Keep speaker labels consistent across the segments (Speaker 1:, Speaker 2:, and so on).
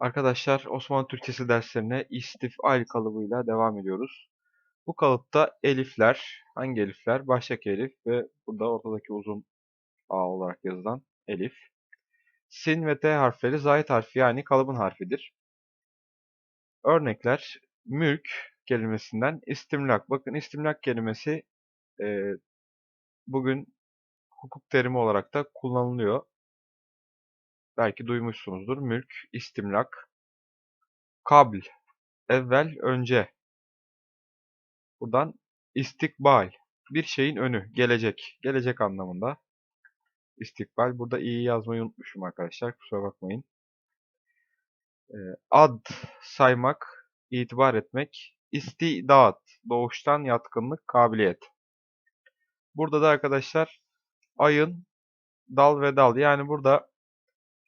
Speaker 1: Arkadaşlar Osmanlı Türkçesi derslerine istifal kalıbıyla devam ediyoruz. Bu kalıpta elifler, hangi elifler? Baştaki elif ve burada ortadaki uzun A olarak yazılan elif. Sin ve T harfleri zayit harfi yani kalıbın harfidir. Örnekler mülk kelimesinden istimlak. Bakın istimlak kelimesi e, bugün hukuk terimi olarak da kullanılıyor. Belki duymuşsunuzdur. Mülk, istimlak. Kabl, evvel, önce. Buradan istikbal, bir şeyin önü, gelecek. Gelecek anlamında. İstikbal. Burada iyi yazmayı unutmuşum arkadaşlar. Kusura bakmayın. Ad, saymak, itibar etmek. İstidat, doğuştan yatkınlık, kabiliyet. Burada da arkadaşlar ayın dal ve dal. Yani burada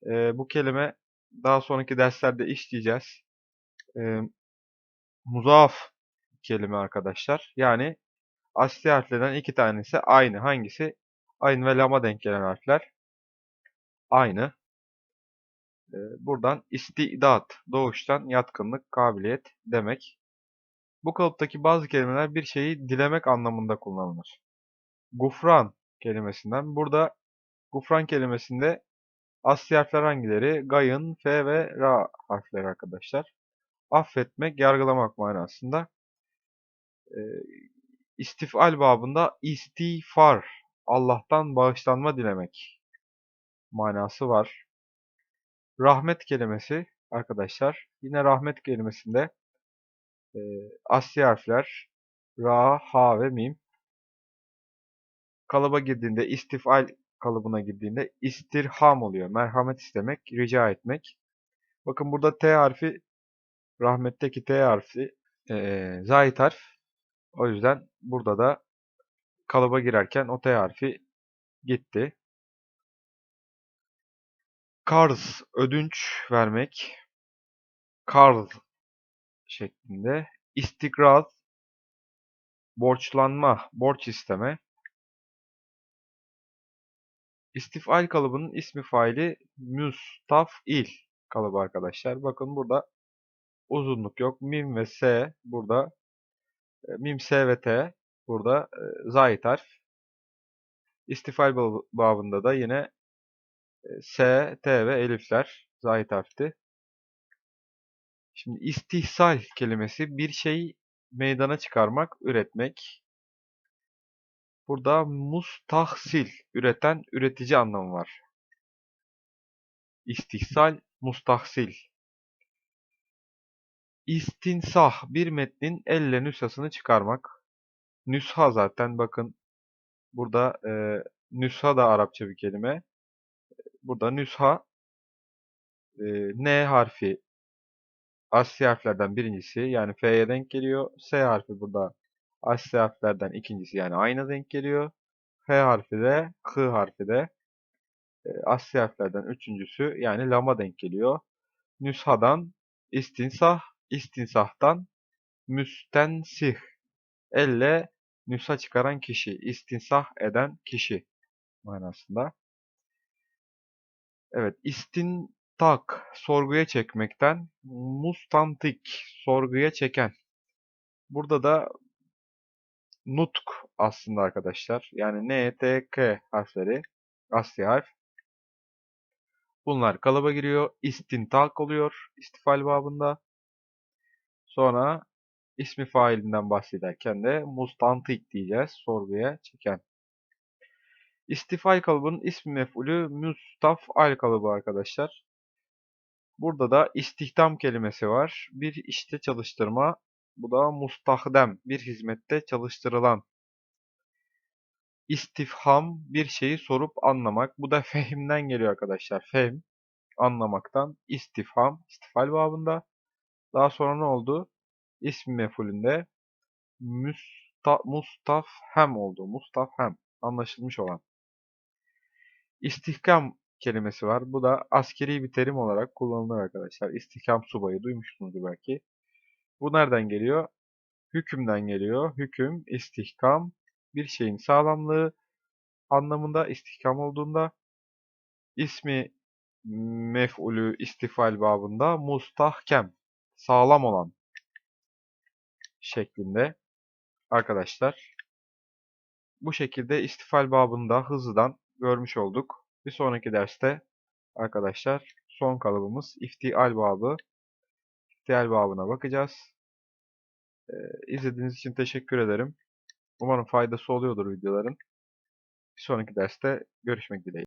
Speaker 1: e, bu kelime daha sonraki derslerde işleyeceğiz. E, muzaaf kelime arkadaşlar. Yani asli harflerden iki tanesi aynı. Hangisi? Aynı ve lama denk gelen harfler. Aynı. Ee, buradan istidat, doğuştan yatkınlık, kabiliyet demek. Bu kalıptaki bazı kelimeler bir şeyi dilemek anlamında kullanılır. Gufran kelimesinden. Burada gufran kelimesinde asli harfler hangileri? Gayın, F ve Ra harfleri arkadaşlar. Affetmek, yargılamak manasında. Ee, istifal babında istiğfar, Allah'tan bağışlanma dilemek manası var. Rahmet kelimesi arkadaşlar, yine rahmet kelimesinde e, asli harfler Ra, Ha ve Mim. Kalıba girdiğinde, istifal kalıbına girdiğinde istirham oluyor. Merhamet istemek, rica etmek. Bakın burada T harfi, rahmetteki T harfi e, zahit harf. O yüzden burada da kalıba girerken o T harfi gitti. Karz, ödünç vermek. Karz şeklinde. İstikraz, borçlanma, borç isteme. İstifal kalıbının ismi faili müstafil kalıbı arkadaşlar. Bakın burada uzunluk yok. Mim ve S burada. e, Mim, S ve T burada e, zahit harf. İstifal babında da yine e, S, T ve elifler zahit harfti. Şimdi istihsal kelimesi bir şey meydana çıkarmak, üretmek. Burada mustahsil, üreten, üretici anlamı var. İstihsal, mustahsil. İstinsah, bir metnin elle nüshasını çıkarmak. Nüsha zaten bakın burada e, nüsha da Arapça bir kelime. Burada nüsha e, N harfi asli harflerden birincisi yani F'ye denk geliyor. S harfi burada asli harflerden ikincisi yani aynı denk geliyor. H harfi de H harfi de e, asli harflerden üçüncüsü yani lama denk geliyor. Nüshadan istinsah, istinsahtan müstensih. Elle nüsha çıkaran kişi, istinsah eden kişi manasında. Evet, istintak, sorguya çekmekten, mustantik, sorguya çeken. Burada da nutk aslında arkadaşlar. Yani N, T, K harfleri, asli harf. Bunlar kalıba giriyor. İstintak oluyor istifal babında. Sonra ismi failinden bahsederken de mustantik diyeceğiz. Sorguya çeken. İstifal kalıbının ismi mef'ulü müstafal kalıbı arkadaşlar. Burada da istihdam kelimesi var. Bir işte çalıştırma. Bu da mustahdem. Bir hizmette çalıştırılan. İstifham bir şeyi sorup anlamak. Bu da fehimden geliyor arkadaşlar. Fehim anlamaktan. İstifham istifal babında. Daha sonra ne oldu? İsmi mef'ulünde müsta, mustafhem oldu. Mustafhem. Anlaşılmış olan. İstihkam kelimesi var. Bu da askeri bir terim olarak kullanılır arkadaşlar. İstihkam subayı duymuşsunuzdur belki. Bu nereden geliyor? Hükümden geliyor. Hüküm, istihkam, bir şeyin sağlamlığı anlamında istihkam olduğunda ismi mef'ulü istifal babında mustahkem sağlam olan şeklinde arkadaşlar. Bu şekilde istifal babında hızlıdan görmüş olduk. Bir sonraki derste arkadaşlar son kalıbımız iftial babı. İftial babına bakacağız. Ee, izlediğiniz için teşekkür ederim. Umarım faydası oluyordur videoların. Bir sonraki derste görüşmek dileğiyle.